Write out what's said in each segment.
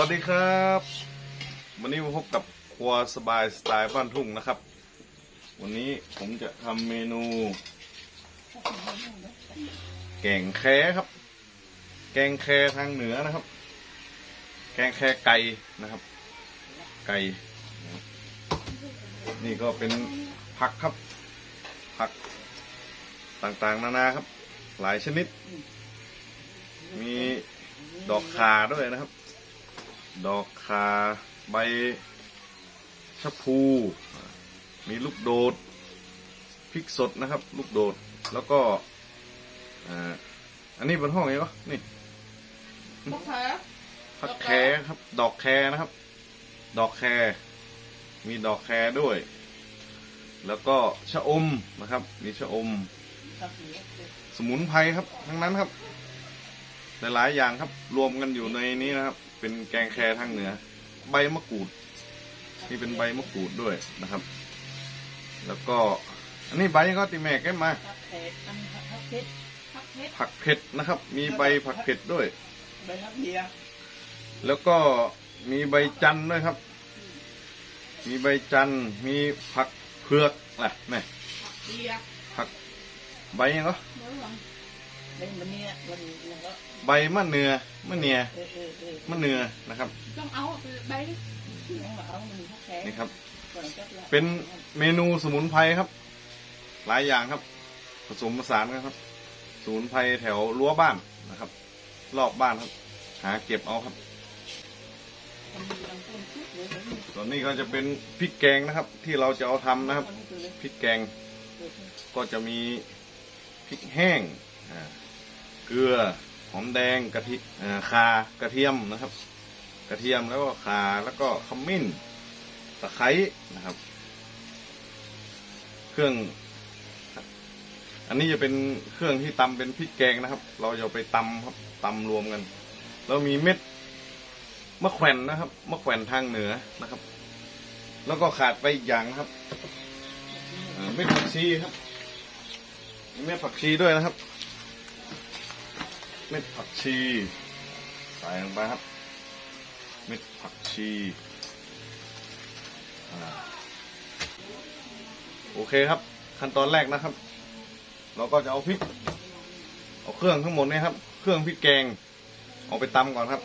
วัสดีครับ วันนี้มาพบกับครัวสบายสไตล์บ้านทุ่งนะครับ วันนี้ผมจะทำเมนู แกงแคครับ แกงแคทางเหนือนะครับ แกงแคไก่นะครับ ไก่ นี่ก็เป็นผักครับ ผักต่างๆ นานาครับ หลายชนิด มีดอกคาด้วยนะครับ ดอกคาใบชะพู มีลูกโดดพริกสดนะครับ ลูกโดดแล้วก็อ่าอันนี้เป็นห้องไงวะนี่พวกเธอผักแคครับ ดอกแคนะครับ ดอกแคมีดอกแคด้วย แล้วก็ชะอมนะครับ มีชะอม สมุนไพรครับ ทั้งนั้นครับ หลายๆอย่างครับ รวมกันอยู่ในนี้นะครับ เป็นแกงแคทางเหนือ ใบมะกรูดนี่เป็นใบมะกรูดด้วยนะครับ แล้วก็ อันนี้ใบก็ติแม่แก้มมาผักเผ็ดอันผักเผ็ดผักเผ็ดผักเผ็ดนะครับ มีใบผักเผ็ดด้วย ใบมะเบียแล้วก็มีใบจันทร์ด้วยครับ มีใบจันทร์มีผักเผือกแหละแม่เบียผักใบยังก็เมื่อวันใบมันเนี่ยวันนี้แล้วก็ ใบมะเนือมะเนียเออเออเออมะเนือนะครับ ต้องเอาใบต้องเอามันผักแข็งนี่ครับ ก่อนจะละเป็นเมนูสมุนไพรครับ หลายอย่างครับ ผสมผสานกันครับสมุนไพรแถวรั้วบ้านนะครับ รอบบ้านครับ หาเก็บเอาครับมันมีลำต้นชุดเลยส่วนนี้ก็จะเป็นพริกแกงนะครับ ที่เราจะเอาทำนะครับพริกแกงก็จะมีพริกแห้งอ่าเกลือห อมแดงกะทิอ่าข่ากระเทียมนะครับ กระเทียมแล้วก็ข่าแล้วก็ขมิ้นตะไคร้นะครับ เครื่อง อันนี้จะเป็นเครื่องที่ตำเป็นพริกแกงนะครับ เราจะไปตำครับตำรวมกัน แล้วมีเม็ดมะแขวนนะครับมะแขวนทางเหนือนะครับ แล้วก็ขาดไปอีกอย่างนะครับเม็ดผักชีครับมีเม็ดผักชีด้วยนะครับ ม็ดผักชี ใส่ลงไปครับ เม็ดผักชีโอเคครับ ขั้นตอนแรกนะครับ เราก็จะเอาพริก เอาเครื่องทั้งหมดเนี่ยครับ เครื่องพริกแกง เอาไปตำก่อนครับ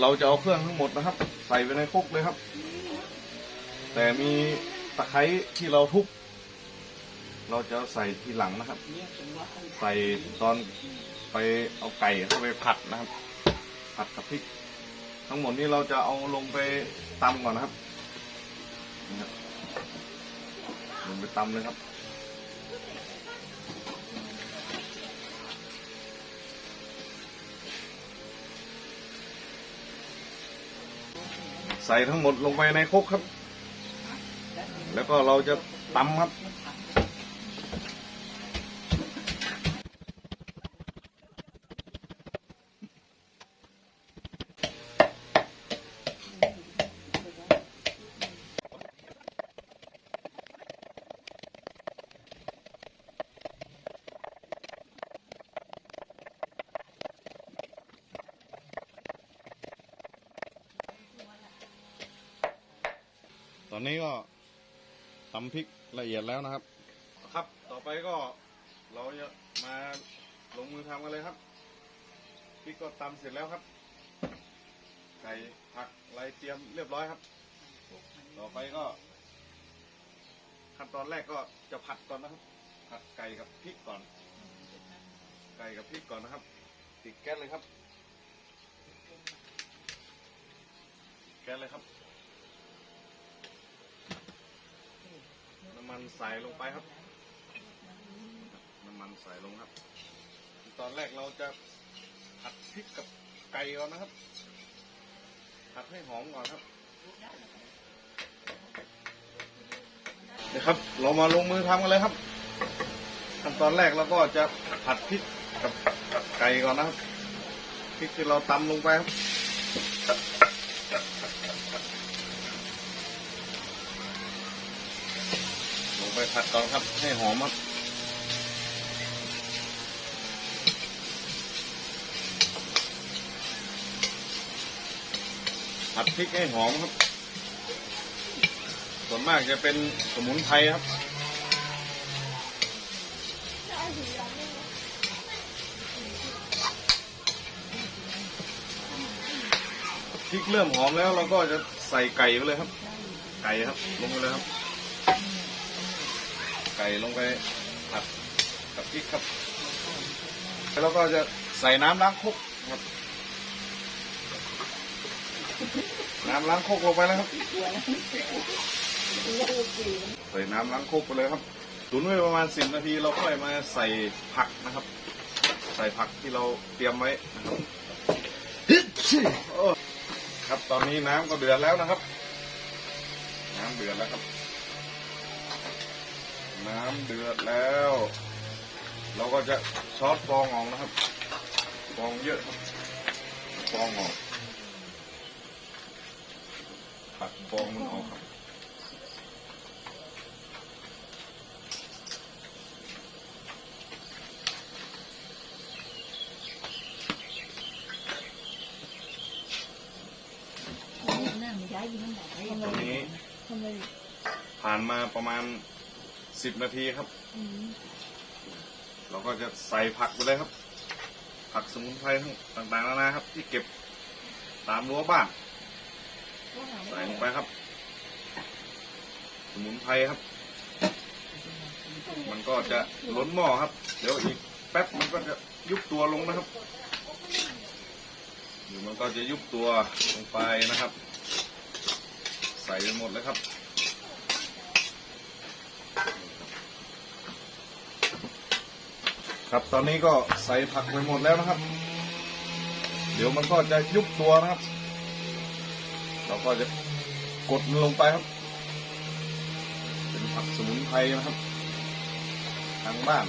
เราจะเอาเครื่องทั้งหมดนะครับ ใส่ไปในครกเลยครับ แต่มีตะไคร้ที่เราทุบเราจะใส่ทีหลังนะครับ ใส่ตอน ไปเอาไก่เข้าไปผัดนะครับ ผัดกับพริก ทั้งหมดนี้เราจะเอาลงไปตำก่อนนะครับลงไปตำเลยครับใส่ทั้งหมดลงไปในครกครับ แล้วก็เราจะตำครับ อนนี้ก็ตำพริกละเอียดแล้วนะครับ ครับ ต่อไปก็เราจะมาลงมือทำกันเลยครับพริกก็ตำเสร็จแล้วครับไก่ผักอะไรเตรียมเรียบร้อยครับ ต่อไปก็ ขั้นตอนแรกก็จะผัดก่อนนะครับ ผัดไก่กับพริกก่อน ไก่กับพริกก่อนนะครับ ติดแก๊สเลยครับ แก๊สเลยครับ น้ำ มันใส่ลงไปครับ น้ำมันใส่ลงครับ ตอนแรกเราจะผัดพริกกับไก่ก่อนนะครับ ผัดให้หอมก่อนครับเดี๋ยวครับ เรามาลงมือทำกันเลยครับขั้นตอนแรกเราก็จะผัดพริกกับไก่ก่อนนะครับพริกที่เราตำลงไปครับ ลงไป ผัดก่อนครับให้หอมครับผัดพริกให้หอมครับ ส่วนมากจะเป็นสมุนไพรครับพริกเริ่มหอมแล้วเราก็จะใส่ไก่ไปเลยครับ ไก่ครับ ลงไปเลยครับ ไก่ลงไปผัดกับพริกครับ แล้วก็จะใส่น้ำล้างครกครับ น้ำล้างครกลงไปแล้วครับ ใส่น้ำล้างครกไปเลยครับตุ๋นไว้ประมาณสิบนาทีเราค่อยมาใส่ผักนะครับ ใส่ผักที่เราเตรียมไว้นะครับโอ้ครับตอนนี้น้ำก็เดือดแล้วนะครับ น้ำเดือดแล้วครับ น้ำเดือดแล้ว เราก็จะช้อนฟองออกนะครับ ฟองเยอะครับฟองออกปัดฟองมันออกครับนั่งย้ายยิงน้ำหนักให้ตอนนี้ทำไมผ่านมาประมาณ สิบนาทีครับอืมเราก็จะใส่ผักไปเลยครับ ผักสมุนไพรทั้งต่างๆนานาครับ ที่เก็บตามรั้วบ้าน ใส่ลงไปครับ สมุนไพรครับ มันก็จะล้นหม้อครับ เดี๋ยวอีกแป๊บมันก็จะยุบตัวลงนะครับเดี๋ยวมันก็จะยุบตัวลงไปนะครับ ใส่ไปหมดเลยครับ ครับตอนนี้ก็ใส่ผักไปหมดแล้วนะครับ เดี๋ยวมันก็จะยุบตัวนะครับ เราก็จะกดมันลงไปครับ เป็นผักสมุนไพรนะครับ ทางบ้าน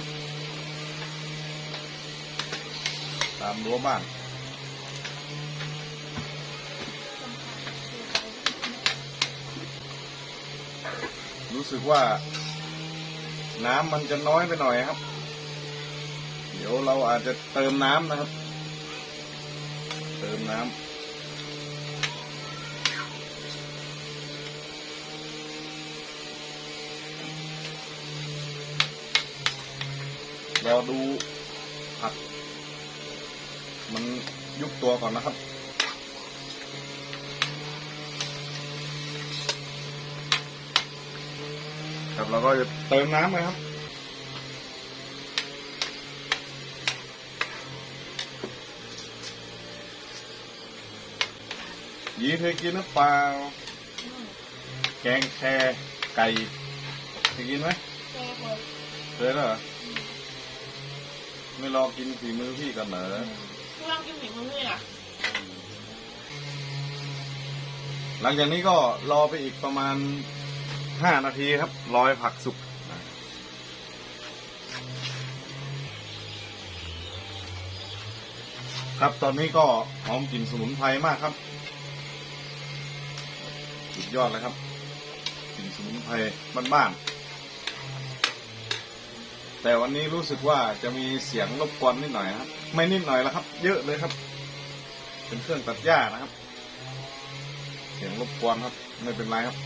ตามรั้วบ้านรู้สึกว่าน้ำมันจะน้อยไปหน่อยครับ ดี๋ยวเราอาจจะเติมน้ำนะครับ เติมน้ำรอดูผักมันยุบตัวก่อนนะครับ ครับเราก็จะเติมน้ำไปครับ ยีเคยกินหรือเปล่า แกงแครไก่เคยกินไหมเคยแล้วเหรอไม่ลองกินฝีมือพี่กันเหรอลองกินหมี่มือเลยอะหลังจากนี้ก็รอไปอีกประมาณห้านาทีครับ รอให้ผักสุกครับตอนนี้ก็หอมกลิ่นสมุนไพรมากครับ สุดยอดเลยครับกลิ่นสมุนไพรบ้านๆแต่วันนี้รู้สึกว่าจะมีเสียงรบกวนนิดหน่อยครับไม่นิดหน่อยแล้วครับ เยอะเลยครับ เป็นเครื่องตัดหญ้านะครับ เสียงรบกวนครับ ไม่เป็นไรครับ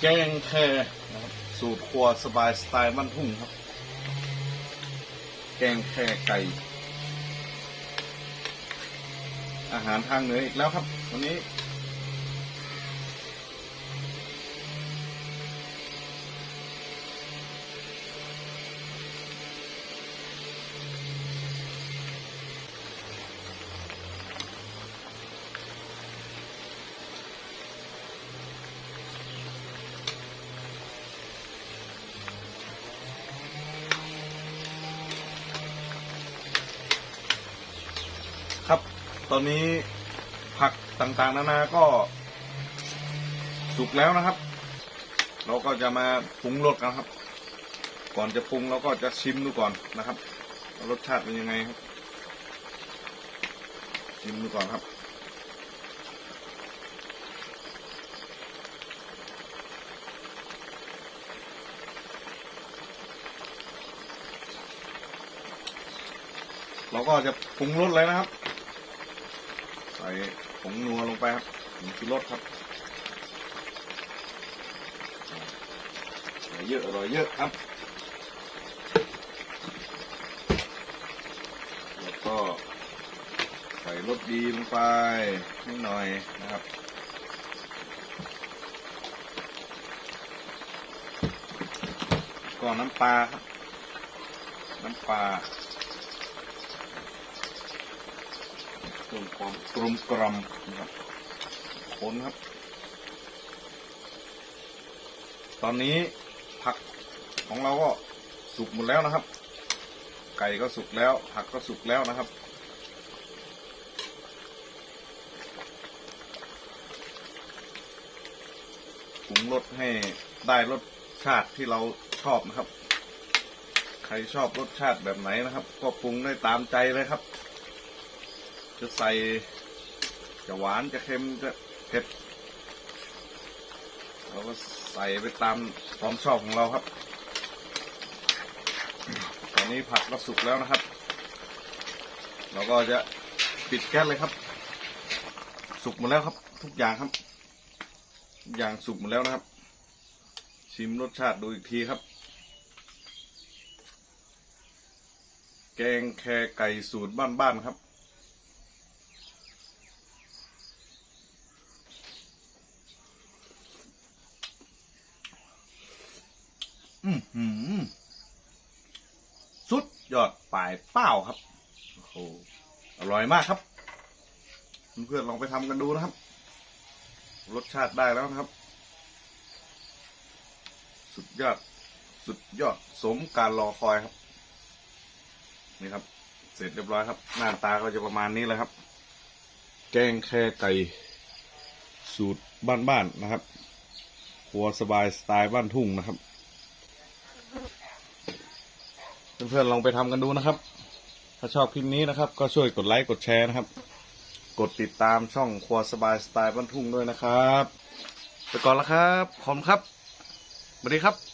แกงแคนะครับ สูตรครัวสบายสไตล์บ้านทุ่งครับ แกงแคไก่ อาหารทางเหนืออีกแล้วครับ วันนี้ ตอนนี้ผักต่างๆ นานาก็สุกแล้วนะครับ เราก็จะมาปรุงรสกันครับ ก่อนจะปรุงเราก็จะชิมดูก่อนนะครับรสชาติเป็นยังไงครับ ชิมดูก่อนครับเราก็จะปรุงรสเลยนะครับ ส่ผงนัวลงไปครับผงชูรสครับใส่เยอะอร่อยเยอะครับ แล้วก็ใส่รสดีลงไปนิดหน่อยนะครับก็น้ำปลาครับ น้ำปลา พิ่มความกลมกล่อมนะครับคนครับ ตอนนี้ผักของเราก็สุกหมดแล้วนะครับ ไก่ก็สุกแล้ว ผักก็สุกแล้วนะครับปรุงรสให้ได้รสชาติที่เราชอบนะครับ ใครชอบรสชาติแบบไหนนะครับ ก็ปรุงได้ตามใจเลยครับ จะใส่จะหวานจะเค็มจะเผ็ดเราก็ใส่ไปตามความชอบของเราครับ ตอนนี้ผักก็สุกแล้วนะครับ เราก็จะปิดแก๊สเลยครับ สุกหมดแล้วครับ ทุกอย่างครับอย่างสุกหมดแล้วนะครับ ชิมรสชาติดูอีกทีครับ แกงแครไก่สูตรบ้านๆครับ อือหือ สุดย อดปลายเป้าครับโอ้โหอร่อยมากครับ เพื่อนๆลองไปทำกันดูนะครับ รสชาติได้แล้วนะครับ สุดยอด สุดยอดสมการรอคอยครับ นี่ครับ เสร็จเรียบร้อยครับ หน้าตาก็จะประมาณนี้เลยครับ แกงแค่ไก่สูตรบ้านๆนะครับครัวสบายสไตล์บ้านทุ่งนะครับ เพื่อนๆลองไปทำกันดูนะครับ ถ้าชอบคลิปนี้นะครับ ก็ช่วยกดไลค์กดแชร์นะครับ กดติดตามช่องครัวสบายสไตล์บ้านทุ่งด้วยนะครับ ไปก่อนแล้วครับขอบคุณครับสวัสดีครับ